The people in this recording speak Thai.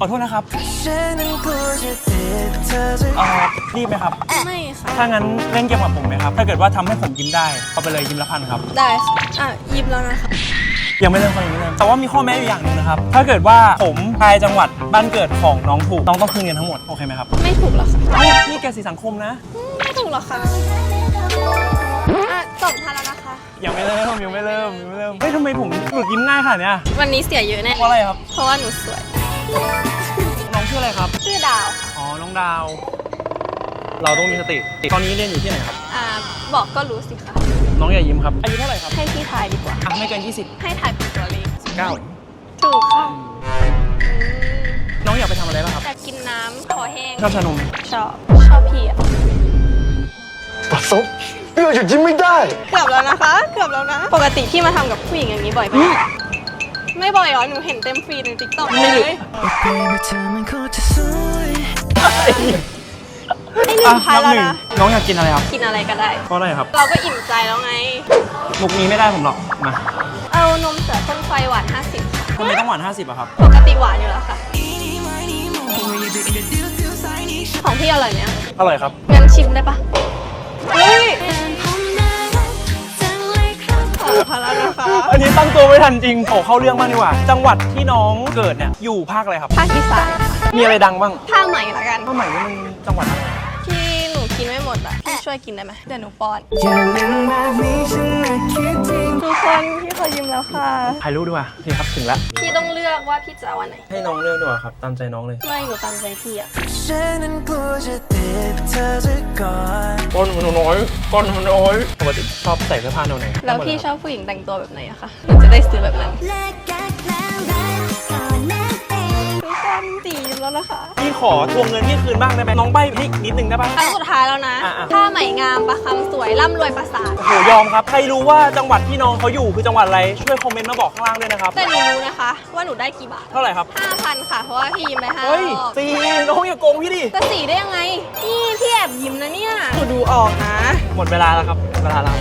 ขอโทษนะครับฉันนั้นกลัวจะติดเธอจะเอ่อรีบไหมครับ ไม่ค่ะ ถ้างั้นเล่นเกมกับผมไหมครับ ถ้าเกิดว่าทำให้ผมยิ้มได้ เอาไปเลยยิ้มละพันครับ ได้ค่ะอะยิ้มแล้วนะคะยังไม่เริ่มครับยังไม่เริ่มแต่ว่ามีข้อแม้อยู่อย่างหนึ่งนะครับ ถ้าเกิดว่าผมทายจังหวัดบ้านเกิดของน้องถูก น้องต้องคืนเงินทั้งหมด โอเคไหมครับไม่ถูกหรอกค่ะเอ้านี่แกสีสังคมนะไม่ถูกหรอกค่ะอะสองพันแล้วนะคะ ยังไม่เริ่มยังไม่เริ่มยังไม่เริ่ม เฮ้ยทำไมผมหลุดยิ้มง่ายขนาดเนี้ยวันนี้เสียเยอะแน่เพราะอะไรครับ เพราะว่าหนูสวยน้อง ชื่ออะไรครับ ชื่อดาวค่ะอ๋อ น้องดาว เราต้องมีสติ ตอนนี้เรียนอยู่ที่ไหนครับ อ่าบอกก็รู้สิคะน้องอย่ายิ้มครับ อายุเท่าไหร่ครับให้พี่ทายดีกว่า อะไม่เกิน 20 ให้ทายเป็นตัวเลข19 ถูกค่ะอืมน้องอยากไปทำอะไรบ้างครับอยากกินน้ำคอแห้งชอบชานมชอบชอบพี่อะประสบเพื่อหยุดยิ้มไม่ได้ เกือบแล้วนะคะ เกือบแล้วนะ ปกติพี่มาทำกับผู้หญิงอย่างนี้บ่อยไหม ไม่บ่อยเหรอ หนูเห็นเต็มฟีดในติ๊กต็อกไม่เลหยุดย Baby เธอมันโคตรจะสวยให้หนึ่งพันแล้วอะนะ น้องอยากกินอะไรครับ กินอะไรก็ได้เพราะอะไรครับ เราก็อิ่มใจแล้วไง มุกนี้ไม่ได้ผมหรอก มา เอานมเสือพ่นไฟหวาน 50ค่ะทำไมต้องหวาน 50อะครับ ปกติหวานอยู่แล้วค่ะ ของพี่อร่อยไหมอะอร่อยครับงั้นชิมได้ปะ แล้วนะคะ อันนี้ตั้งตัวไม่ทันจริงโอ้เข้าเรื่องบ้างดีกว่า จังหวัดที่น้องเกิดเนี่ยอยู่ภาคอะไรครับ ภาคอีสานค่ะมีอะไรดังบ้างผ้าใหม่ละกัน ภาคใหม่นี่มันจังหวัดอะไรที่หนูกินไม่หมดอะพี่ช่วยกินได้ไหมเดี๋ยวหนูป้อน อย่าลืมแบบนี้ ค่ะ ถ่ายรูปดีกว่านี่ครับถึงแล้วพี่ต้องเลือกว่าพี่จะเอาวันไหน ให้น้องเลือกดีกว่าครับ ตามใจน้องเลยไม่หนูตามใจพี่อะฉันนั้นกลัวจะติดเธอจะก่อนก้นมันน้อยก้นมันน้อยปกติชอบใส่เสื้อผ้าแนวไหนแล้วพี่ชอบผู้หญิงแต่งตัวแบบไหนอะคะหนูจะได้ซื้อแบบนั้น แล้วนะคะ พี่ขอทวงเงินพี่คืนบ้างได้ไหมน้องใบ้พี่นิดนึงได้ปะ ครั้งสุดท้ายแล้วนะ อะอะถ้าไหมงามประคำสวยร่ำรวยประสาท โอ้โหยอมครับ ใครรู้ว่าจังหวัดที่น้องเขาอยู่คือจังหวัดอะไร ช่วยคอมเมนต์มาบอกข้างล่างด้วยนะครับ แต่หนูรู้นะคะ ว่าหนูได้กี่บาทเท่าไหร่ครับ 5,000ค่ะ เพราะว่าพี่ยิ้มไปห้าเฮ้ยรอบตีน้องอย่าโกงพี่ดิ จะสีได้ยังไง นี่พี่แอบยิ้มนะเนี่ย หนูดูออกนะ หมดเวลาแล้วครับหมดเวลาแล้ว